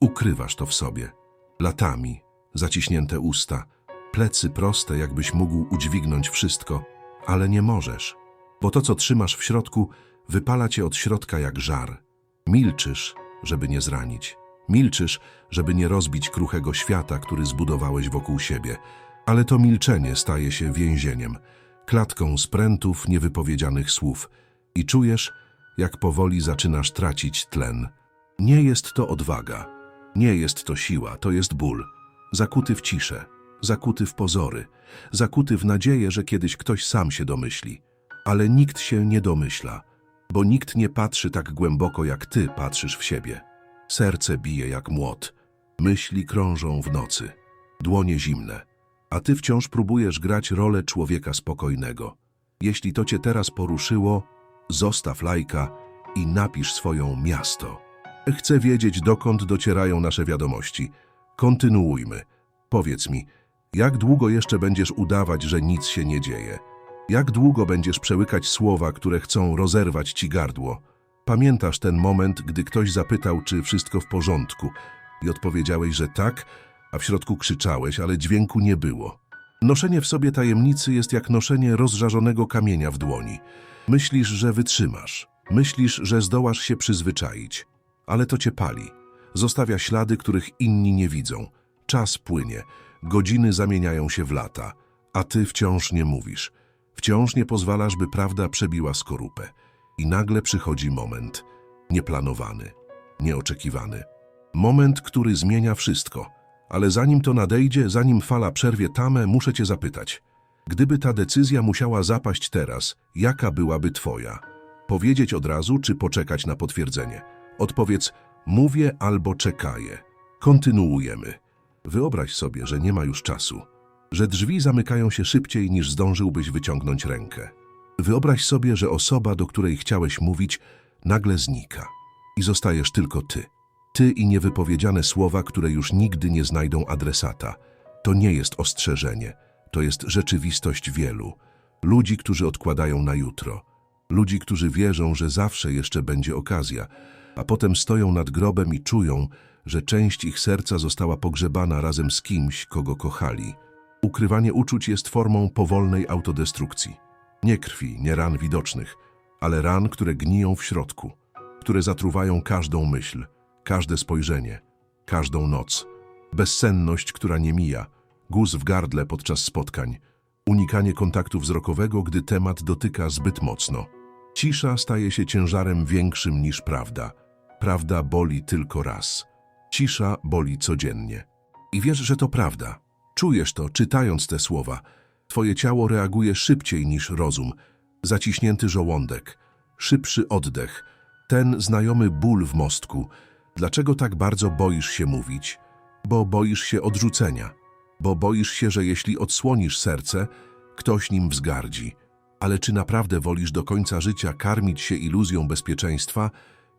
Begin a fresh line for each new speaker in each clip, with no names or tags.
Ukrywasz to w sobie. Latami, zaciśnięte usta, plecy proste, jakbyś mógł udźwignąć wszystko, ale nie możesz, bo to, co trzymasz w środku, wypala cię od środka jak żar. Milczysz, żeby nie zranić. Milczysz, żeby nie rozbić kruchego świata, który zbudowałeś wokół siebie. Ale to milczenie staje się więzieniem, klatką sprętów niewypowiedzianych słów i czujesz, jak powoli zaczynasz tracić tlen. Nie jest to odwaga, nie jest to siła, to jest ból. Zakuty w ciszę, zakuty w pozory, zakuty w nadzieję, że kiedyś ktoś sam się domyśli. Ale nikt się nie domyśla, bo nikt nie patrzy tak głęboko, jak ty patrzysz w siebie. Serce bije jak młot, myśli krążą w nocy, dłonie zimne, a ty wciąż próbujesz grać rolę człowieka spokojnego. Jeśli to cię teraz poruszyło, zostaw lajka i napisz swoją miasto. Chcę wiedzieć, dokąd docierają nasze wiadomości. Kontynuujmy. Powiedz mi, jak długo jeszcze będziesz udawać, że nic się nie dzieje? Jak długo będziesz przełykać słowa, które chcą rozerwać ci gardło? Pamiętasz ten moment, gdy ktoś zapytał, czy wszystko w porządku i odpowiedziałeś, że tak, a w środku krzyczałeś, ale dźwięku nie było. Noszenie w sobie tajemnicy jest jak noszenie rozżarzonego kamienia w dłoni. Myślisz, że wytrzymasz. Myślisz, że zdołasz się przyzwyczaić. Ale to cię pali. Zostawia ślady, których inni nie widzą. Czas płynie. Godziny zamieniają się w lata. A ty wciąż nie mówisz. Wciąż nie pozwalasz, by prawda przebiła skorupę. I nagle przychodzi moment. Nieplanowany. Nieoczekiwany. Moment, który zmienia wszystko. Ale zanim to nadejdzie, zanim fala przerwie tamę, muszę cię zapytać. Gdyby ta decyzja musiała zapaść teraz, jaka byłaby twoja? Powiedzieć od razu, czy poczekać na potwierdzenie? Odpowiedz, mówię albo czekaję. Kontynuujemy. Wyobraź sobie, że nie ma już czasu. Że drzwi zamykają się szybciej, niż zdążyłbyś wyciągnąć rękę. Wyobraź sobie, że osoba, do której chciałeś mówić, nagle znika. I zostajesz tylko ty. Ty i niewypowiedziane słowa, które już nigdy nie znajdą adresata. To nie jest ostrzeżenie. To jest rzeczywistość wielu. Ludzi, którzy odkładają na jutro. Ludzi, którzy wierzą, że zawsze jeszcze będzie okazja, a potem stoją nad grobem i czują, że część ich serca została pogrzebana razem z kimś, kogo kochali. Ukrywanie uczuć jest formą powolnej autodestrukcji. Nie krwi, nie ran widocznych, ale ran, które gniją w środku, które zatruwają każdą myśl, każde spojrzenie, każdą noc. Bezsenność, która nie mija, guz w gardle podczas spotkań, unikanie kontaktu wzrokowego, gdy temat dotyka zbyt mocno. Cisza staje się ciężarem większym niż prawda. Prawda boli tylko raz. Cisza boli codziennie. I wiesz, że to prawda. Czujesz to, czytając te słowa. Twoje ciało reaguje szybciej niż rozum. Zaciśnięty żołądek, szybszy oddech, ten znajomy ból w mostku. Dlaczego tak bardzo boisz się mówić? Bo boisz się odrzucenia. Bo boisz się, że jeśli odsłonisz serce, ktoś nim wzgardzi. Ale czy naprawdę wolisz do końca życia karmić się iluzją bezpieczeństwa,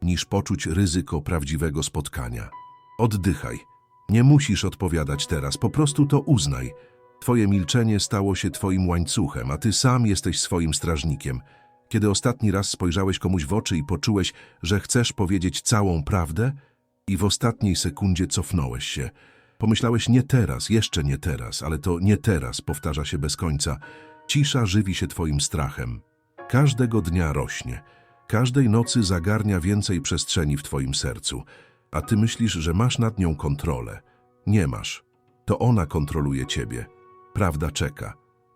niż poczuć ryzyko prawdziwego spotkania? Oddychaj. Nie musisz odpowiadać teraz, po prostu to uznaj. Twoje milczenie stało się twoim łańcuchem, a ty sam jesteś swoim strażnikiem. Kiedy ostatni raz spojrzałeś komuś w oczy i poczułeś, że chcesz powiedzieć całą prawdę, i w ostatniej sekundzie cofnąłeś się. Pomyślałeś nie teraz, jeszcze nie teraz, ale to nie teraz powtarza się bez końca. Cisza żywi się twoim strachem. Każdego dnia rośnie. Każdej nocy zagarnia więcej przestrzeni w twoim sercu. A ty myślisz, że masz nad nią kontrolę. Nie masz. To ona kontroluje ciebie. Prawda czeka,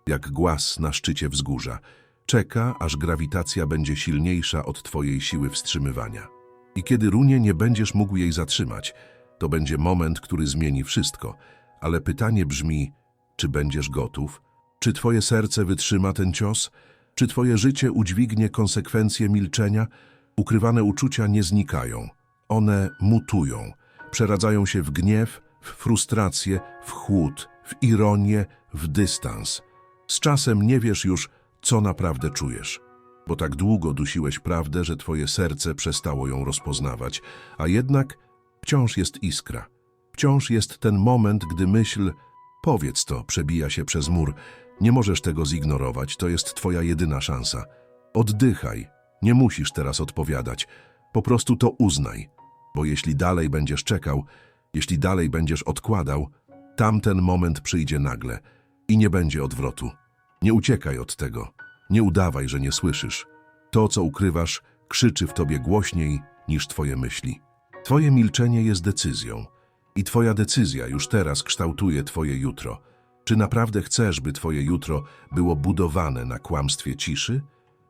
jak głaz na szczycie wzgórza. Czeka, aż grawitacja będzie silniejsza od twojej siły wstrzymywania. I kiedy runie nie będziesz mógł jej zatrzymać, to będzie moment, który zmieni wszystko. Ale pytanie brzmi, czy będziesz gotów? Czy twoje serce wytrzyma ten cios? Czy twoje życie udźwignie konsekwencje milczenia? Ukrywane uczucia nie znikają. One mutują. Przeradzają się w gniew, w frustrację, w chłód, w ironię, w dystans. Z czasem nie wiesz już, co naprawdę czujesz. Bo tak długo dusiłeś prawdę, że twoje serce przestało ją rozpoznawać. A jednak wciąż jest iskra. Wciąż jest ten moment, gdy myśl, powiedz to, przebija się przez mur. Nie możesz tego zignorować, to jest twoja jedyna szansa. Oddychaj, nie musisz teraz odpowiadać. Po prostu to uznaj, bo jeśli dalej będziesz czekał, Jeśli dalej będziesz odkładał, tamten moment przyjdzie nagle i nie będzie odwrotu. Nie uciekaj od tego. Nie udawaj, że nie słyszysz. To, co ukrywasz, krzyczy w tobie głośniej niż twoje myśli. Twoje milczenie jest decyzją i twoja decyzja już teraz kształtuje twoje jutro. Czy naprawdę chcesz, by twoje jutro było budowane na kłamstwie ciszy?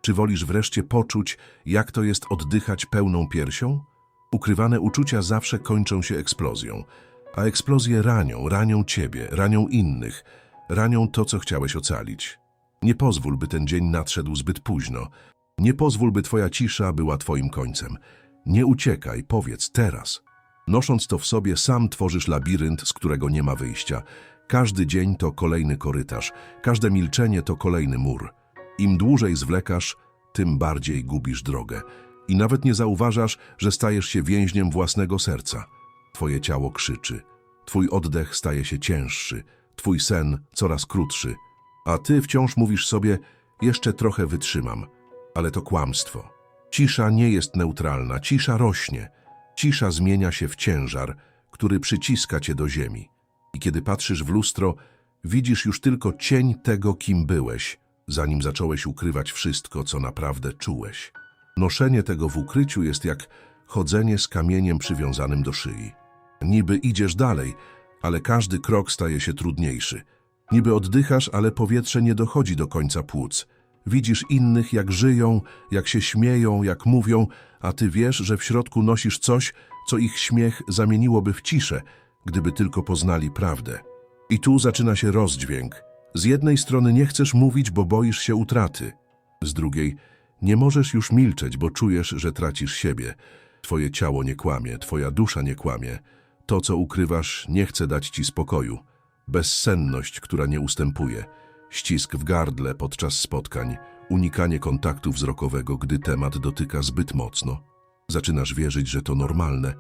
Czy wolisz wreszcie poczuć, jak to jest oddychać pełną piersią? Ukrywane uczucia zawsze kończą się eksplozją, a eksplozje ranią, ranią ciebie, ranią innych, ranią to, co chciałeś ocalić. Nie pozwól, by ten dzień nadszedł zbyt późno. Nie pozwól, by twoja cisza była twoim końcem. Nie uciekaj, powiedz teraz. Nosząc to w sobie, sam tworzysz labirynt, z którego nie ma wyjścia. Każdy dzień to kolejny korytarz, każde milczenie to kolejny mur. Im dłużej zwlekasz, tym bardziej gubisz drogę. I nawet nie zauważasz, że stajesz się więźniem własnego serca. Twoje ciało krzyczy, twój oddech staje się cięższy, twój sen coraz krótszy, a ty wciąż mówisz sobie, jeszcze trochę wytrzymam. Ale to kłamstwo. Cisza nie jest neutralna, cisza rośnie. Cisza zmienia się w ciężar, który przyciska cię do ziemi. I kiedy patrzysz w lustro, widzisz już tylko cień tego, kim byłeś, zanim zacząłeś ukrywać wszystko, co naprawdę czułeś. Noszenie tego w ukryciu jest jak chodzenie z kamieniem przywiązanym do szyi. Niby idziesz dalej, ale każdy krok staje się trudniejszy. Niby oddychasz, ale powietrze nie dochodzi do końca płuc. Widzisz innych, jak żyją, jak się śmieją, jak mówią, a ty wiesz, że w środku nosisz coś, co ich śmiech zamieniłoby w ciszę, gdyby tylko poznali prawdę. I tu zaczyna się rozdźwięk. Z jednej strony nie chcesz mówić, bo boisz się utraty. Z drugiej, nie możesz już milczeć, bo czujesz, że tracisz siebie. Twoje ciało nie kłamie, twoja dusza nie kłamie. To, co ukrywasz, nie chce dać ci spokoju. Bezsenność, która nie ustępuje. Ścisk w gardle podczas spotkań. Unikanie kontaktu wzrokowego, gdy temat dotyka zbyt mocno. Zaczynasz wierzyć, że to normalne,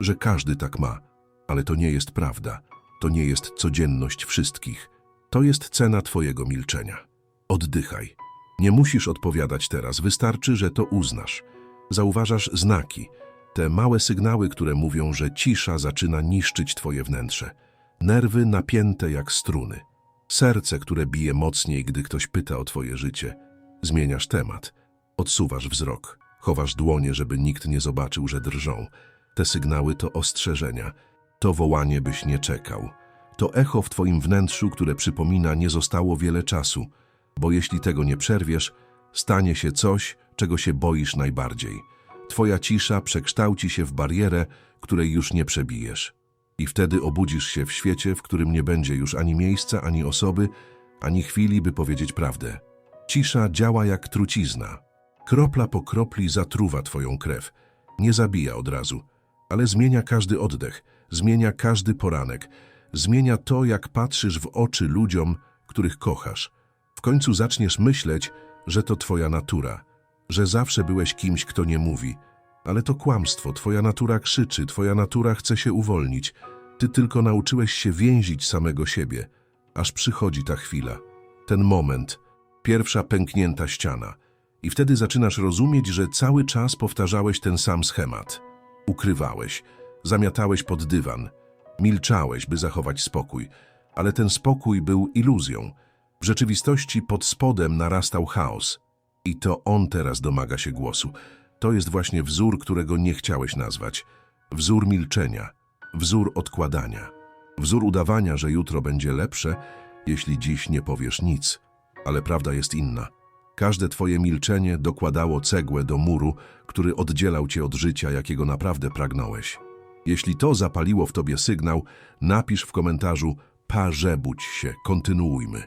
że każdy tak ma. Ale to nie jest prawda. To nie jest codzienność wszystkich. To jest cena twojego milczenia. Oddychaj. Nie musisz odpowiadać teraz, wystarczy, że to uznasz. Zauważasz znaki, te małe sygnały, które mówią, że cisza zaczyna niszczyć twoje wnętrze. Nerwy napięte jak struny. Serce, które bije mocniej, gdy ktoś pyta o twoje życie. Zmieniasz temat. Odsuwasz wzrok. Chowasz dłonie, żeby nikt nie zobaczył, że drżą. Te sygnały to ostrzeżenia. To wołanie, byś nie czekał. To echo w twoim wnętrzu, które przypomina, nie zostało wiele czasu, bo jeśli tego nie przerwiesz, stanie się coś, czego się boisz najbardziej. Twoja cisza przekształci się w barierę, której już nie przebijesz. I wtedy obudzisz się w świecie, w którym nie będzie już ani miejsca, ani osoby, ani chwili, by powiedzieć prawdę. Cisza działa jak trucizna. Kropla po kropli zatruwa twoją krew. Nie zabija od razu, ale zmienia każdy oddech, zmienia każdy poranek, zmienia to, jak patrzysz w oczy ludziom, których kochasz. W końcu zaczniesz myśleć, że to twoja natura, że zawsze byłeś kimś, kto nie mówi. Ale to kłamstwo, twoja natura krzyczy, twoja natura chce się uwolnić. Ty tylko nauczyłeś się więzić samego siebie, aż przychodzi ta chwila, ten moment, pierwsza pęknięta ściana. I wtedy zaczynasz rozumieć, że cały czas powtarzałeś ten sam schemat. Ukrywałeś, zamiatałeś pod dywan, milczałeś, by zachować spokój, ale ten spokój był iluzją. W rzeczywistości pod spodem narastał chaos. I to on teraz domaga się głosu. To jest właśnie wzór, którego nie chciałeś nazwać. Wzór milczenia, wzór odkładania, wzór udawania, że jutro będzie lepsze, jeśli dziś nie powiesz nic. Ale prawda jest inna. Każde twoje milczenie dokładało cegłę do muru, który oddzielał cię od życia, jakiego naprawdę pragnąłeś. Jeśli to zapaliło w tobie sygnał, napisz w komentarzu parzebudź się, kontynuujmy.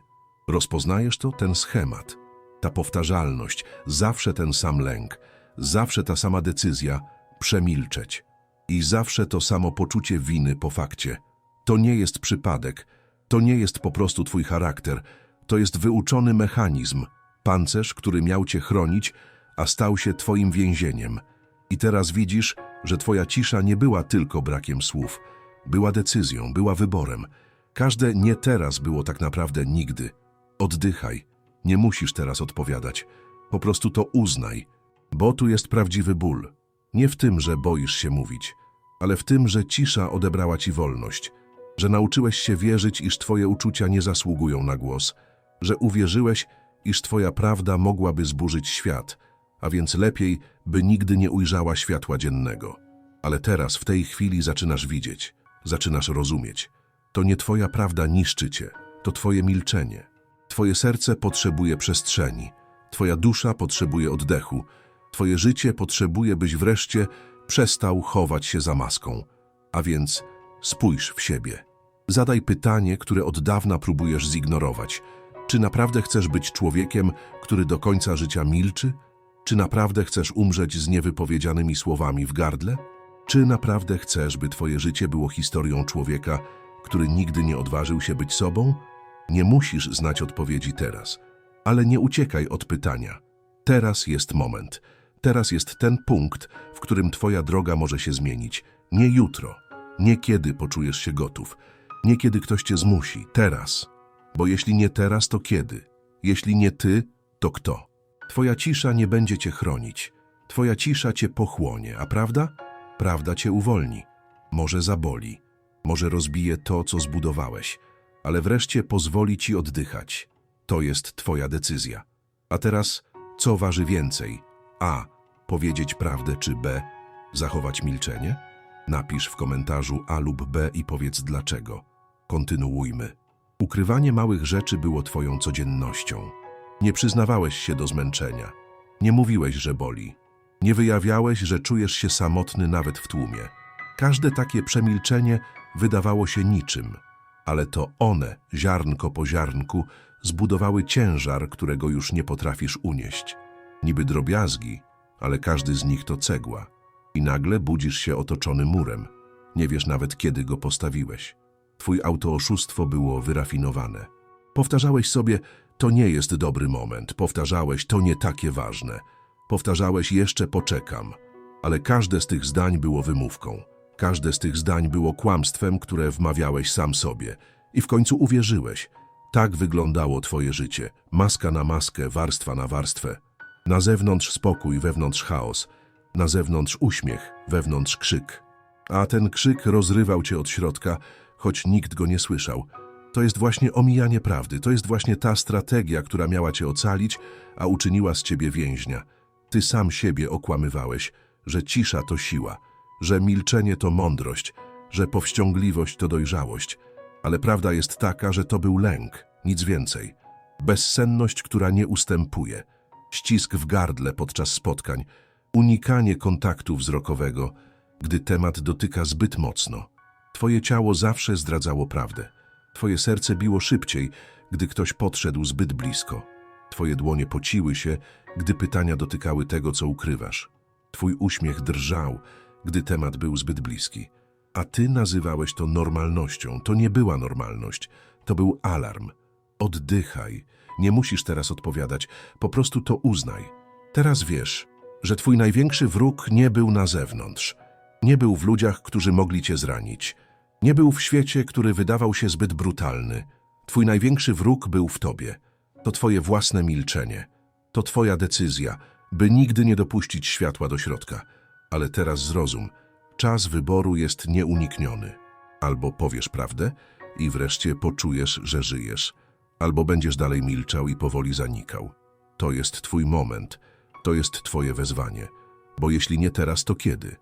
Rozpoznajesz to? Ten schemat, ta powtarzalność, zawsze ten sam lęk, zawsze ta sama decyzja przemilczeć i zawsze to samo poczucie winy po fakcie. To nie jest przypadek, to nie jest po prostu twój charakter, to jest wyuczony mechanizm, pancerz, który miał cię chronić, a stał się twoim więzieniem. I teraz widzisz, że twoja cisza nie była tylko brakiem słów, była decyzją, była wyborem. Każde nie teraz było tak naprawdę nigdy. Oddychaj, nie musisz teraz odpowiadać. Po prostu to uznaj, bo tu jest prawdziwy ból. Nie w tym, że boisz się mówić, ale w tym, że cisza odebrała ci wolność, że nauczyłeś się wierzyć, iż twoje uczucia nie zasługują na głos, że uwierzyłeś, iż twoja prawda mogłaby zburzyć świat, a więc lepiej, by nigdy nie ujrzała światła dziennego. Ale teraz, w tej chwili zaczynasz widzieć, zaczynasz rozumieć. To nie twoja prawda niszczy cię, to twoje milczenie. Twoje serce potrzebuje przestrzeni, twoja dusza potrzebuje oddechu, twoje życie potrzebuje, byś wreszcie przestał chować się za maską. A więc spójrz w siebie. Zadaj pytanie, które od dawna próbujesz zignorować. Czy naprawdę chcesz być człowiekiem, który do końca życia milczy? Czy naprawdę chcesz umrzeć z niewypowiedzianymi słowami w gardle? Czy naprawdę chcesz, by twoje życie było historią człowieka, który nigdy nie odważył się być sobą? Nie musisz znać odpowiedzi teraz, ale nie uciekaj od pytania. Teraz jest moment. Teraz jest ten punkt, w którym twoja droga może się zmienić. Nie jutro, nie kiedy poczujesz się gotów, nie kiedy ktoś cię zmusi. Teraz. Bo jeśli nie teraz, to kiedy? Jeśli nie ty, to kto? Twoja cisza nie będzie cię chronić. Twoja cisza cię pochłonie, a prawda? Prawda cię uwolni. Może zaboli. Może rozbije to, co zbudowałeś. Ale wreszcie pozwoli ci oddychać. To jest twoja decyzja. A teraz, co waży więcej? A. Powiedzieć prawdę czy B. Zachować milczenie? Napisz w komentarzu A lub B i powiedz dlaczego. Kontynuujmy. Ukrywanie małych rzeczy było twoją codziennością. Nie przyznawałeś się do zmęczenia. Nie mówiłeś, że boli. Nie wyjawiałeś, że czujesz się samotny nawet w tłumie. Każde takie przemilczenie wydawało się niczym, ale to one, ziarnko po ziarnku, zbudowały ciężar, którego już nie potrafisz unieść. Niby drobiazgi, ale każdy z nich to cegła. I nagle budzisz się otoczony murem. Nie wiesz nawet, kiedy go postawiłeś. Twój autooszustwo było wyrafinowane. Powtarzałeś sobie, to nie jest dobry moment. Powtarzałeś, to nie takie ważne. Powtarzałeś, jeszcze poczekam. Ale każde z tych zdań było wymówką. Każde z tych zdań było kłamstwem, które wmawiałeś sam sobie. I w końcu uwierzyłeś. Tak wyglądało twoje życie. Maska na maskę, warstwa na warstwę. Na zewnątrz spokój, wewnątrz chaos. Na zewnątrz uśmiech, wewnątrz krzyk. A ten krzyk rozrywał cię od środka, choć nikt go nie słyszał. To jest właśnie omijanie prawdy, to jest właśnie ta strategia, która miała cię ocalić, a uczyniła z ciebie więźnia. Ty sam siebie okłamywałeś, że cisza to siła, że milczenie to mądrość, że powściągliwość to dojrzałość. Ale prawda jest taka, że to był lęk, nic więcej. Bezsenność, która nie ustępuje, ścisk w gardle podczas spotkań, unikanie kontaktu wzrokowego, gdy temat dotyka zbyt mocno. Twoje ciało zawsze zdradzało prawdę. Twoje serce biło szybciej, gdy ktoś podszedł zbyt blisko. Twoje dłonie pociły się, gdy pytania dotykały tego, co ukrywasz. Twój uśmiech drżał, gdy temat był zbyt bliski. A ty nazywałeś to normalnością. To nie była normalność, to był alarm. Oddychaj. Nie musisz teraz odpowiadać, po prostu to uznaj. Teraz wiesz, że twój największy wróg nie był na zewnątrz. Nie był w ludziach, którzy mogli cię zranić. Nie był w świecie, który wydawał się zbyt brutalny. Twój największy wróg był w tobie. To twoje własne milczenie. To twoja decyzja, by nigdy nie dopuścić światła do środka. Ale teraz zrozum, czas wyboru jest nieunikniony. Albo powiesz prawdę i wreszcie poczujesz, że żyjesz, albo będziesz dalej milczał i powoli zanikał. To jest twój moment, to jest twoje wezwanie. Bo jeśli nie teraz, to kiedy?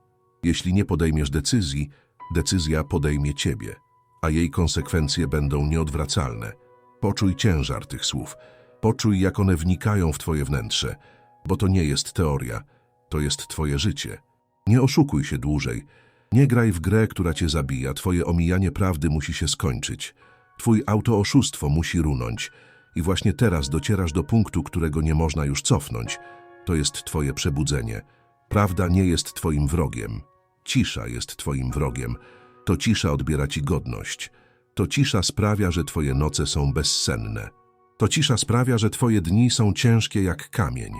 Jeśli nie podejmiesz decyzji, decyzja podejmie ciebie, a jej konsekwencje będą nieodwracalne. Poczuj ciężar tych słów. Poczuj, jak one wnikają w twoje wnętrze, bo to nie jest teoria, to jest twoje życie. Nie oszukuj się dłużej. Nie graj w grę, która cię zabija. Twoje omijanie prawdy musi się skończyć. Twój autooszustwo musi runąć. I właśnie teraz docierasz do punktu, którego nie można już cofnąć. To jest twoje przebudzenie. Prawda nie jest twoim wrogiem. Cisza jest twoim wrogiem. To cisza odbiera ci godność. To cisza sprawia, że twoje noce są bezsenne. To cisza sprawia, że twoje dni są ciężkie jak kamień.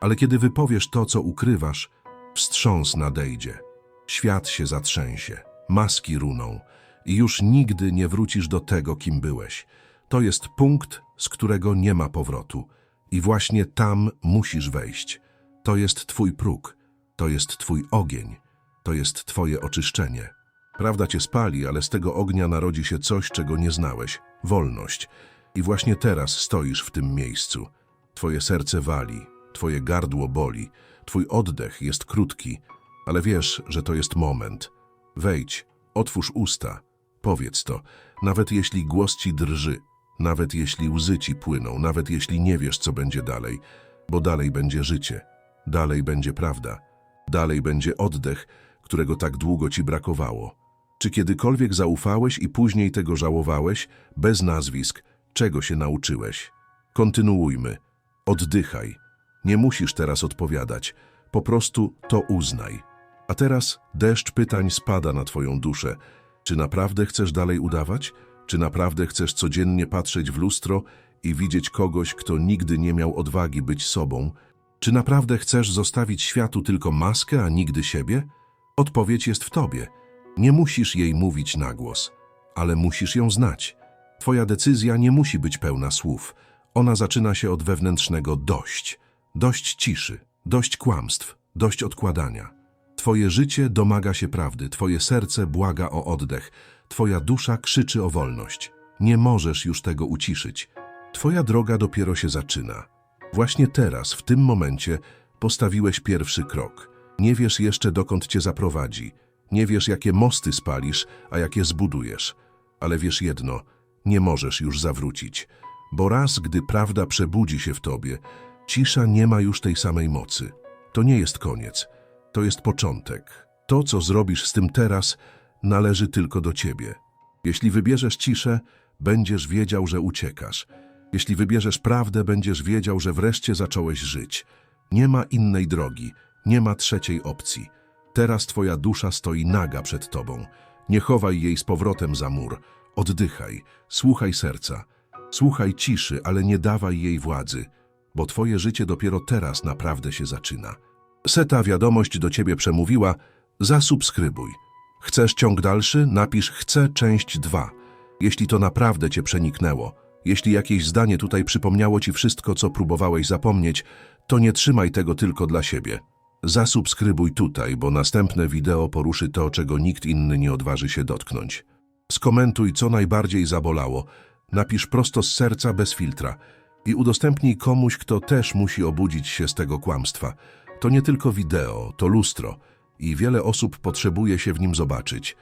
Ale kiedy wypowiesz to, co ukrywasz, wstrząs nadejdzie. Świat się zatrzęsie, maski runą i już nigdy nie wrócisz do tego, kim byłeś. To jest punkt, z którego nie ma powrotu. I właśnie tam musisz wejść. To jest twój próg, to jest twój ogień. To jest twoje oczyszczenie. Prawda cię spali, ale z tego ognia narodzi się coś, czego nie znałeś wolność. I właśnie teraz stoisz w tym miejscu. Twoje serce wali, twoje gardło boli, twój oddech jest krótki, ale wiesz, że to jest moment. Wejdź, otwórz usta, powiedz to, nawet jeśli głos ci drży, nawet jeśli łzy ci płyną, nawet jeśli nie wiesz, co będzie dalej, bo dalej będzie życie, dalej będzie prawda, dalej będzie oddech, którego tak długo ci brakowało. Czy kiedykolwiek zaufałeś i później tego żałowałeś, bez nazwisk, czego się nauczyłeś? Kontynuujmy. Oddychaj. Nie musisz teraz odpowiadać. Po prostu to uznaj. A teraz deszcz pytań spada na twoją duszę. Czy naprawdę chcesz dalej udawać? Czy naprawdę chcesz codziennie patrzeć w lustro i widzieć kogoś, kto nigdy nie miał odwagi być sobą? Czy naprawdę chcesz zostawić światu tylko maskę, a nigdy siebie? Odpowiedź jest w tobie. Nie musisz jej mówić na głos, ale musisz ją znać. Twoja decyzja nie musi być pełna słów. Ona zaczyna się od wewnętrznego dość. Dość ciszy, dość kłamstw, dość odkładania. Twoje życie domaga się prawdy, twoje serce błaga o oddech, twoja dusza krzyczy o wolność. Nie możesz już tego uciszyć. Twoja droga dopiero się zaczyna. Właśnie teraz, w tym momencie, postawiłeś pierwszy krok. Nie wiesz jeszcze, dokąd cię zaprowadzi. Nie wiesz, jakie mosty spalisz, a jakie zbudujesz. Ale wiesz jedno, nie możesz już zawrócić. Bo raz, gdy prawda przebudzi się w tobie, cisza nie ma już tej samej mocy. To nie jest koniec. To jest początek. To, co zrobisz z tym teraz, należy tylko do ciebie. Jeśli wybierzesz ciszę, będziesz wiedział, że uciekasz. Jeśli wybierzesz prawdę, będziesz wiedział, że wreszcie zacząłeś żyć. Nie ma innej drogi, nie ma trzeciej opcji. Teraz twoja dusza stoi naga przed tobą. Nie chowaj jej z powrotem za mur. Oddychaj, słuchaj serca. Słuchaj ciszy, ale nie dawaj jej władzy, bo twoje życie dopiero teraz naprawdę się zaczyna. Seta wiadomość do ciebie przemówiła, zasubskrybuj. Chcesz ciąg dalszy? Napisz chcę część 2. Jeśli to naprawdę cię przeniknęło, jeśli jakieś zdanie tutaj przypomniało ci wszystko, co próbowałeś zapomnieć, to nie trzymaj tego tylko dla siebie. Zasubskrybuj tutaj, bo następne wideo poruszy to, czego nikt inny nie odważy się dotknąć. Skomentuj, co najbardziej zabolało, napisz prosto z serca bez filtra i udostępnij komuś, kto też musi obudzić się z tego kłamstwa. To nie tylko wideo, to lustro i wiele osób potrzebuje się w nim zobaczyć.